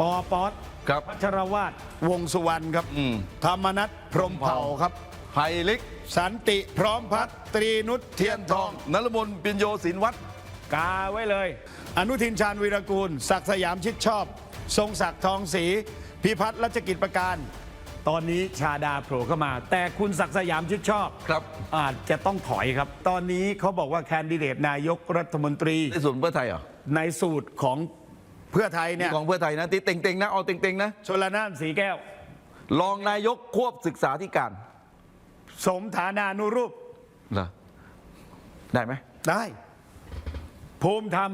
ปอป๊อตครับ พัชรวาดวงสุวรรณครับ อืม ธรรมนัฐพรหมเผ่าครับไพลิกสันติพร้อมพัฒน์ตรีนุชเทียนทอง นรมนปิญโยศินวัตรกาไว้เลย อนุทินชาญวีรกูล ศักดิ์สยามชิดชอบ ทรงศักดิ์ทองศรีพิพัฒน์รัชกิจประการ ตอนนี้ชาดาโผล่เข้ามา แต่คุณศักดิ์สยามชิดชอบ ครับอาจจะต้องถอยครับ ตอนนี้เขาบอกว่าแคนดิเดตนายกรัฐมนตรี ในส่วนเพื่อไทยเหรอ ในสูตรของ เพื่อไทยเนี่ยของเพื่อไทยนะที่เต็งๆนะเอาเต็งๆนะชลนานสีแก้ว รองนายกควบศึกษาธิการสมฐานานุรูปเหรอได้ไหมได้ ภูมิธรรม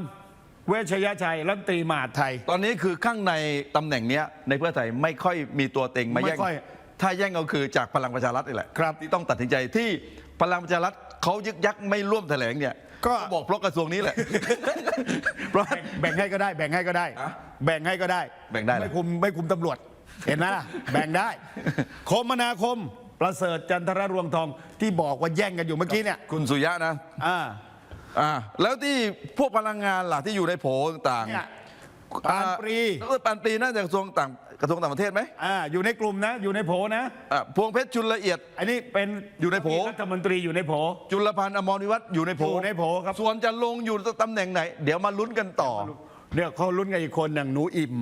เวชยชัยรัฐมนตรีมหาดไทย ตอนนี้คือข้างในตำแหน่งเนี้ยในเพื่อไทยไม่ค่อยมีตัวเต็งมาแย่งไม่ค่อยถ้าแย่งก็คือจากพลังประชารัฐนี่แหละครับ ที่ต้องตัดสินใจที่พลังประชารัฐเขายึกยักไม่ร่วมแถลงเนี่ย ก็บอกเพราะกระทรวงนี้แหละ เพราะ แบ่งให้ก็ได้ แบ่งให้ก็ได้ ฮะแบ่งให้ก็ได้แบ่งได้เหรอ ไม่คุมไม่คุมตำรวจ เห็นไหมล่ะ แบ่งได้ คมนาคม ประเสริฐจันทรรวงทองที่บอกว่าแย่งกันอยู่เมื่อกี้เนี่ยคุณสุยะนะอ่าอ่าแล้วที่พวกพลังงานล่ะที่อยู่ในโผต่างเนี่ยๆปานปรีอ่าดรปานปรีน่าจะกระทรวงต่าง กระทรวงต่างประเทศไหมอ่าอยู่ในกลุ่มนะ อยู่ในโผนะ อ่าพวงเพชรชุนละเอียด อันนี้เป็นอยู่ในโผ รัฐมนตรีอยู่ในโผ จุลพันธ์อมรวิวัฒน์อยู่ในโผอยู่ในโผครับ ส่วนจะลงอยู่ตำแหน่งไหน เดี๋ยวมาลุ้นกันต่อเนี่ยเขาลุ้นกันอีกคนอย่างหนูอิ่ม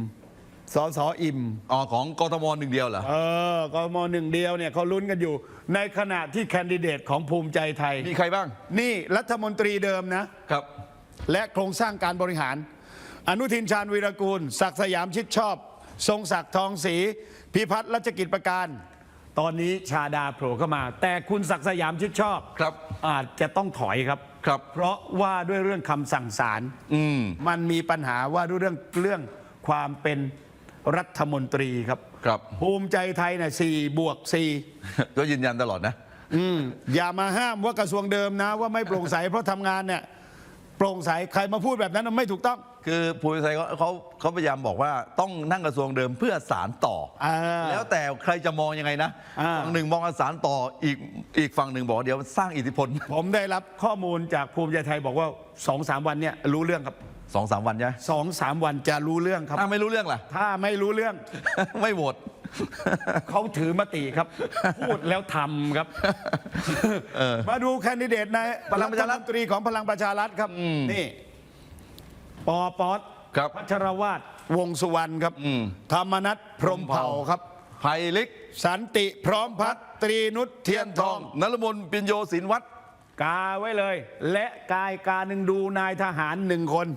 สอสออิ่ม อ๋อของกทมหนึ่งเดียวเหรอเออกมหนึ่งเดียวเนี่ยเขาลุ้นกันอยู่ ในขณะที่แคนดิเดตของภูมิใจไทย มีใครบ้างนี่รัฐมนตรีเดิมนะ ครับ และโครงสร้างการบริหาร อนุทินชาญวีรกูล ศักดิ์สยามชิดชอบ ทรงศักดิ์ทองศรีพิพัฒน์รัชกิจประการ ตอนนี้ชาดาโผล่เข้ามา แต่คุณศักดิ์สยามชิดชอบครับอาจจะต้องถอยครับ ครับ เพราะว่าด้วยเรื่องคำสั่งศาลอืม มันมีปัญหาว่าด้วยเรื่องเรื่องความเป็นรัฐมนตรีครับ ครับ ภูมิใจไทยเนี่ยสี่บวกสี่ ก็ยืนยันตลอดนะ อืมอย่ามาห้ามว่ากระทรวงเดิมนะ ว่าไม่โปร่งใส เพราะทำงานเนี่ยโปร่งใส ใครมาพูดแบบนั้นมันไม่ถูกต้อง คือภูมิใจไทยเขาเขาเขาพยายามบอกว่าต้องนั่งกระทรวงเดิมเพื่อสารต่อ อ่า แล้วแต่ใครจะมองยังไงนะอ่า ฝั่งหนึ่งมองว่าสารต่ออีกอีกฝั่งหนึ่งบอกว่าเดี๋ยวสร้างอิทธิพล ผมได้รับข้อมูลจากภูมิใจไทยบอกว่าสองสามวันเนี่ยรู้เรื่องครับสองสามวันใช่ไหมสองสามวันจะรู้เรื่องครับ ถ้าไม่รู้เรื่องล่ะ ถ้าไม่รู้เรื่อง ไม่โหวต เขาถือมติครับ พูดแล้วทำครับ มาดูแคนดิเดตในพลังประชารัฐ ฐมนตรีของพลังประชารัฐครับ นี่ ปอป๊อตครับ พัชรวาดวงสุวรรณครับอืมธรรมนัฐพรหมเผ่าครับไพลิก สันติพร้อมพัฒน์ตรีนุชเทียนทองนรมนปิญโยศินวัตรกาไว้เลย และกายกาหนึ่งดูนายทหารหนึ่งคน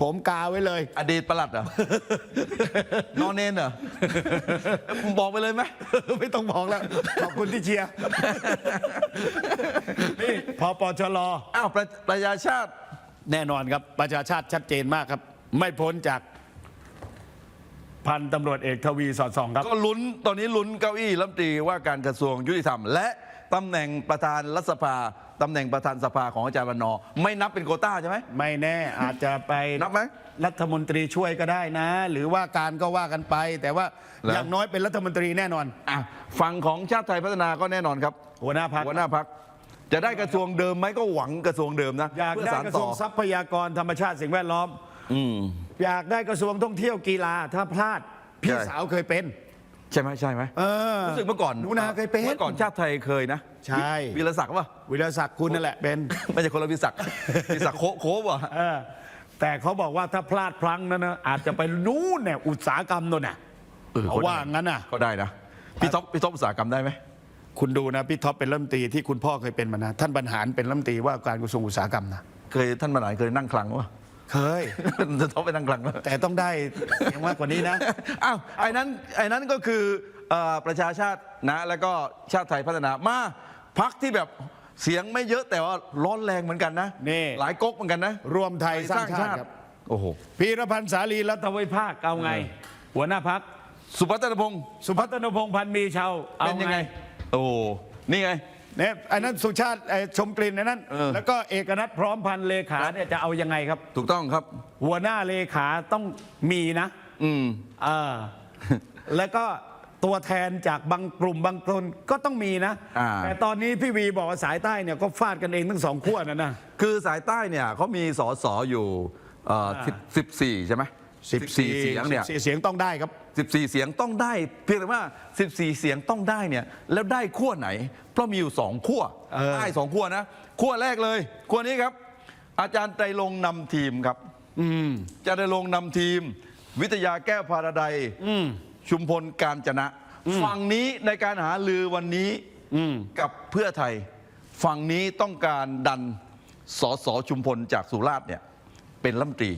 ผมกาไว้เลย อดีตประหลัดเหรอ นอนเนนเหรอ บอกไปเลยไหม ไม่ต้องบอกแล้ว ขอบคุณที่เชียร์ นี่พอปชรอ้าวประประชาชาติ แน่นอนครับประชาชาติชัดเจนมากครับ ไม่พ้นจากพันตำรวจเอกทวีสอดส่องครับ ก็ลุ้นตอนนี้ลุ้นเก้าอี้รัฐมนตรีว่าการกระทรวงยุติธรรม และตำแหน่งประธานรัฐสภาตำแหน่งประธานสภาของอาจารย์วันนอร์ไม่นับเป็นโควต้าใช่ไหม ไม่แน่อาจจะไปนับไหมรัฐมนตรีช่วยก็ได้นะ หรือว่าการก็ว่ากันไป แต่ว่าแล้ว อย่างน้อยเป็นรัฐมนตรีแน่นอน อะฝั่งของชาติไทยพัฒนาก็แน่นอนครับ หัวหน้าพักหัวหน้าพัก จะได้กระทรวงเดิมไหมก็หวังกระทรวงเดิมนะอยากเพื่อได้สานกระทรต่วองทรัพยากรธรรมชาติสิ่งแวดล้อม อืม อยากได้กระทรวงท่องเที่ยวกีฬาถ้าพลาด พี่ใช่ สาวเคยเป็น ใช่ไหมใช่ไหมเออรู้สึกเมื่อก่อนหนูนาเคยเป็น เมื่อก่อนชาติไทยเคยนะใช่ วิรศักดิ์ป่ะ วิรศักดิ์คุณนั่นแหละเป็น ไม่ใช่คนละวิศักดิ์ วิศักดิ์โคโค้ป่ะเออแต่เขาบอกว่าถ้าพลาดพลั้งนั้นนะอาจจะไปนู่นเนี่ยอุตสาหกรรมโน่นน่ะเออเขาว่างั้นน่ะ ก็ได้นะ พี่ท็อปพี่ท็อปอุตสาหกรรมได้ไหม คุณดูนะพี่ท็อปเป็นรัฐมนตรีที่คุณพ่อเคยเป็นมานะท่านบรรหารเป็นรัฐมนตรีว่าการกระทรวงอุตสาหกรรมนะเคยท่านมาไหนเคยนั่งคลังป่ะเคย จะท็อปไปนั่งคลังป่ะแต่ต้องได้เสียงมากกว่านี้นะ อ้าวไอ้นั้นไอ้นั้นก็คือเอ่อประชาชาตินะ แล้วก็ชาติไทยพัฒนามาพักที่แบบเสียงไม่เยอะแต่ว่าร้อนแรงเหมือนกันนะนี่ หลายก๊กเหมือนกันนะรวมไทยสร้างชาติครับโอ้โหพีรพันธ์สาลีรัฐทวิภาคเอาไง หัวหน้าพักสุพัฒนพงศ์สุพัฒนพงษ์พันธ์มีชาวเอาเป็นยังไงไง โอ้นี่ไง เนี่ยอันนั้นสุชาติไอ้ชมกลิ่นอันนั้น เออ แล้วก็เอกกนัดพร้อมพันธ์เลขาเนี่ยจะเอายังไงครับ ถูกต้องครับ หัวหน้าเลขาต้องมีนะอืม เออ แล้วก็ตัวแทนจากบางกลุ่มบางคนก็ต้องมีนะ อ่า แต่ตอนนี้พี่วีบอกว่าสายใต้เนี่ยก็ฟาดกันเองทั้งสองขั้วนะนะ คือสายใต้เนี่ยเขามีสอสออยู่เอ่อสิบสี่ใช่ไหม 14 เสียงเนี่ย14เสียงต้องได้ครับ 14 เสียงต้องได้ เพียงแต่ว่า 14 เสียงต้องได้เนี่ยแล้วได้ขั้วไหน เพราะมีอยู่สองขั้วเออ ได้สองขั้วนะขั้วแรกเลยขั้วนี้ครับ อาจารย์ไตรลงค์นำทีมครับอืม อาจารย์ไตรลงค์นำทีม วิทยาแก้วพาราไดยอืม ชุมพลการจนะ ฝั่งนี้ในการหาลือวันนี้อืม กับเพื่อไทย ฝั่งนี้ต้องการดันสสชุมพลจากสุราษฎร์เนี่ยเป็นรัฐมนตรี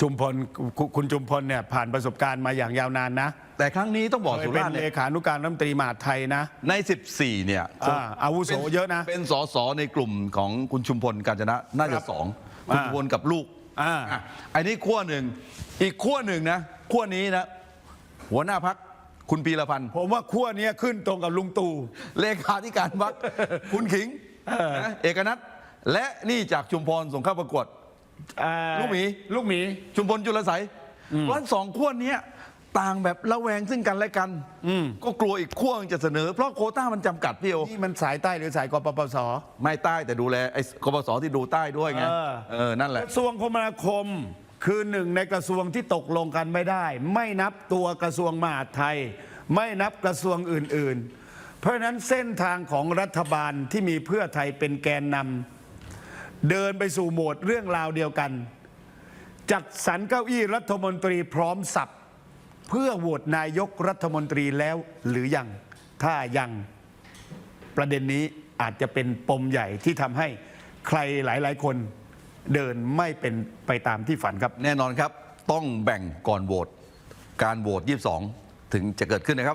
ชุมพลคุคุณชุมพลเนี่ยผ่านประสบการณ์มาอย่างยาวนานนะแต่ครั้งนี้ต้องบอกเคยสุเป็นราษฎร์เลเนี่ยขานุการรัฐมนตรีมหาดไทยนะใน 14 เนี่ยอ่าอาวุโสเยอะนะ เป็นสสในกลุ่มของคุณชุมพลการจนะน่าคจะรับสองคุณอ่า ชุมพลกับลูก อ่า อะอันนี้ขั้วหนึ่งอีกขั้วหนึ่งนะขั้วนี้นะ หัวหน้าพักคุณพีรพันธ์ผมว่าขั้วเนี้ยขึ้นตรงกับลุงตู่ เลขาธิการพัก คุณขิงนะเอกนัทและนี่จากชุมพรส่งเข้าประกวด อ่าลูกหมี ลูกหมี ชุมพลจุลไสยเพราะฉะนั้นสองขั้วเนี้ยต่างแบบระแวงซึ่งกันและกันก็กลัวอีกขั้วหนึ่งจะเสนอ เพราะโควต้ามันจำกัดพี่โอนี่มันสายใต้หรือสายกปปส ไม่ใต้แต่ดูแลไอ้กบสที่ดูใต้ด้วยไงเออ เออนั่นแหละ กระทรวงคมนาคมคือหนึ่งในกระทรวงที่ตกลงกันไม่ได้ ไม่นับตัวกระทรวงมหาดไทย ไม่นับกระทรวงอื่น ๆ เพราะฉะนั้นเส้นทางของรัฐบาลที่มีเพื่อไทยเป็นแกนนำ เดินไปสู่โหมดเรื่องราวเดียวกัน จัดสรรเก้าอี้รัฐมนตรีพร้อมสับเพื่อโหวตนายกรัฐมนตรีแล้วหรือยัง ถ้ายังประเด็นนี้อาจจะเป็นปมใหญ่ที่ทำให้ใครหลาย ๆ คนเดินไม่เป็นไปตามที่ฝันครับ แน่นอนครับ ต้องแบ่งก่อนโหวตการโหวต22 ถึงจะเกิดขึ้นนะครับ